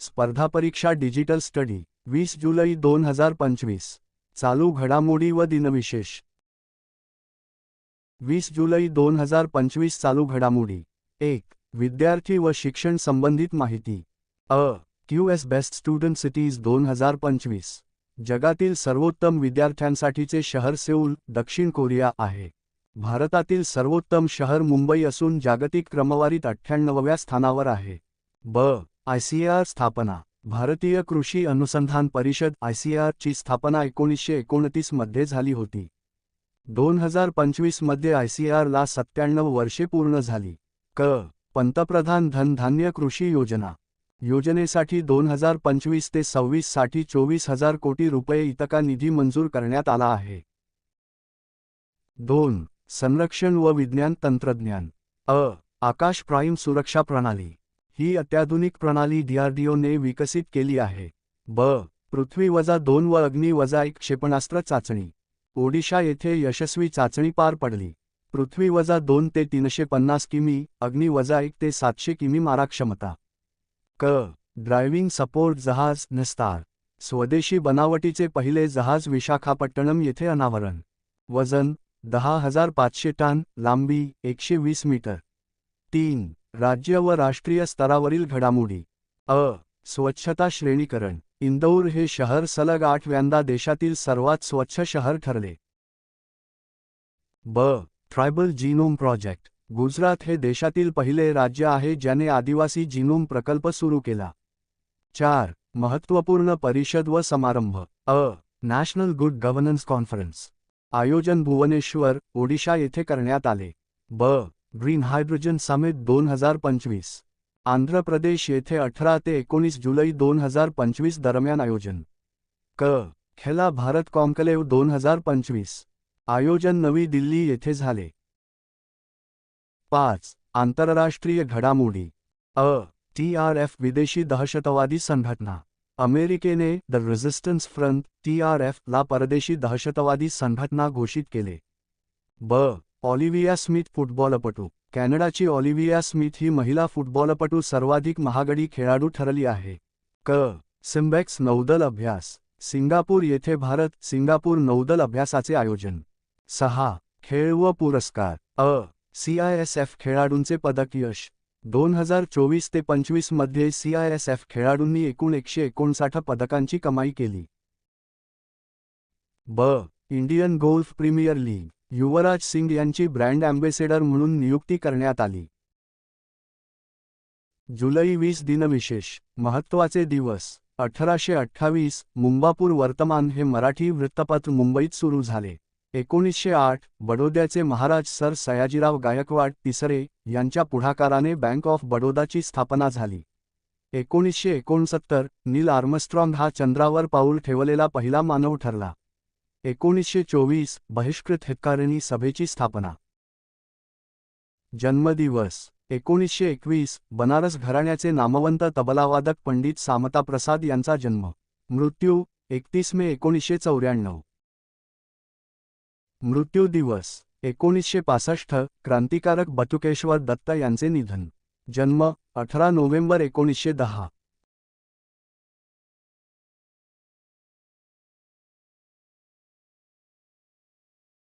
स्पर्धा परीक्षा digital study वीस जुलै दोन हजार पंचवीस. चालू घडामोडी व दिनविशेष. वीस जुलै दोन हजार पंचवीस चालू घडामोडी. एक विद्यार्थी व शिक्षण संबंधित माहिती. अ Q S best student cities दोन हजार पंचवीस. जगातील सर्वोत्तम विद्यार्थ्यांसाठीचे शहर सेऊल दक्षिण कोरिया आहे. भारतातील सर्वोत्तम शहर मुंबई असून जागतिक क्रमवारीत अठ्ठ्याण्णवव्या स्थानावर आहे. ब आयसीआर स्थापना भारतीय कृषी अनुसंधान परिषद आयसीआर ची स्थापना एकोणीसशे एकोणतीसमध्ये झाली होती. दोन हजार पंचवीसमध्ये आयसीआरला सत्त्याण्णव वर्षे पूर्ण झाली. क. पंतप्रधान धनधान्य कृषी योजना. योजनेसाठी दोन हजार पंचवीस ते सव्वीससाठी चोवीस हजार कोटी रुपये इतका निधी मंजूर करण्यात आला आहे. दोन. संरक्षण व विज्ञान तंत्रज्ञान. अ. आकाश प्राईम सुरक्षा प्रणाली. ही अत्याधुनिक प्रणाली डीआरडीओने विकसित केली आहे. ब. पृथ्वी वजा दोन व अग्नी वजा एक क्षेपणास्त्र चाचणी. ओडिशा येथे यशस्वी चाचणी पार पडली. पृथ्वी वजा दोन ते तीनशे पन्नास किमी अग्नी वजा एक ते सातशे किमी माराक्षमता क. ड्रायव्हिंग सपोर्ट जहाज नस्तार. स्वदेशी बनावटीचे पहिले जहाज विशाखापट्टणम येथे अनावरण. वजन दहा हजार पाचशे टन लांबी एकशे वीस मीटर. तीन. राज्य व राष्ट्रीय स्तरावरील घडामोडी. अ. स्वच्छता श्रेणीकरण. इंदौर हे शहर सलग आठव्यांदा देशातील सर्वात स्वच्छ शहर ठरले. ब. Tribal genome project. गुजरात हे देशातील पहिले राज्य आहे ज्याने आदिवासी जीनोम प्रकल्प सुरू केला. चार. महत्त्वपूर्ण परिषद व समारंभ. अ. National good governance conference. आयोजन भुवनेश्वर ओडिशा येथे करण्यात आले. ब. ग्रीन हायड्रोजन समिट दोन हज़ार पंचवीस. आंध्र प्रदेश येथे अठरा ते एकोणीस जुलै दोन हज़ार पंचवीस दरम्यान आयोजन. क. खेला भारत कॉन्कलेव्ह दोन हज़ार पंचवीस. आयोजन नवी दिल्ली येथे झाले. पाच. आंतरराष्ट्रीय घडामोडी. अ. टी आर एफ़ विदेशी दहशतवादी संघटना. अमेरिकेने the resistance front T R F ला परदेशी दहशतवादी संघटना घोषित केले. ब. ऑलिव्हिया स्मिथ फुटबॉलपटू. कॅनडाची ऑलिव्हिया स्मिथ ही महिला फुटबॉलपटू सर्वाधिक महागडी खेळाडू ठरली आहे. क. सिम्बेक्स नौदल अभ्यास. सिंगापूर येथे भारत सिंगापूर नौदल अभ्यासाचे आयोजन. सहा. खेळ व पुरस्कार. अ. सीआयएसएफ खेळाडूंचे पदक यश. दोन हजार चोवीस ते पंचवीसमध्ये सीआयएसएफ खेळाडूंनी एकूण एकशे एकोणसाठ पदकांची कमाई केली. ब. Indian golf premier league. Yuvraj Singh यांची ब्रँड अँबेसेडर म्हणून नियुक्ती करण्यात आली. जुलै वीस दिनविशेष महत्त्वाचे दिवस अठराशे अठ्ठावीस मुंबापूर वर्तमान हे मराठी वृत्तपत्र मुंबईत सुरू झाले. एकोणीसशे आठ बडोद्याचे महाराज सर सयाजीराव गायकवाड तिसरे यांच्या पुढाकाराने बँक ऑफ बडोदाची स्थापना झाली. एकोणीसशे एकोणसत्तर नील आर्मस्ट्रॉंग हा चंद्रावर पाऊल ठेवलेला पहिला मानव ठरला. एकोणीसशे चोवीस बहिष्कृत हितकारिणी सभेची स्थापना. जन्मदिवस एकोणीसशे एकवीस बनारस घराण्याचे नामवंत तबलावादक पंडित सामता प्रसाद यांचा जन्म. मृत्यू एकतीस मे एकोणीसशे चौऱ्याण्णव. मृत्यू दिवस एकोणीसशे पासष्ट क्रांतिकारक बटुकेश्वर दत्त यांचे निधन. जन्म अठरा नोव्हेंबर एकोणीसशे दहा.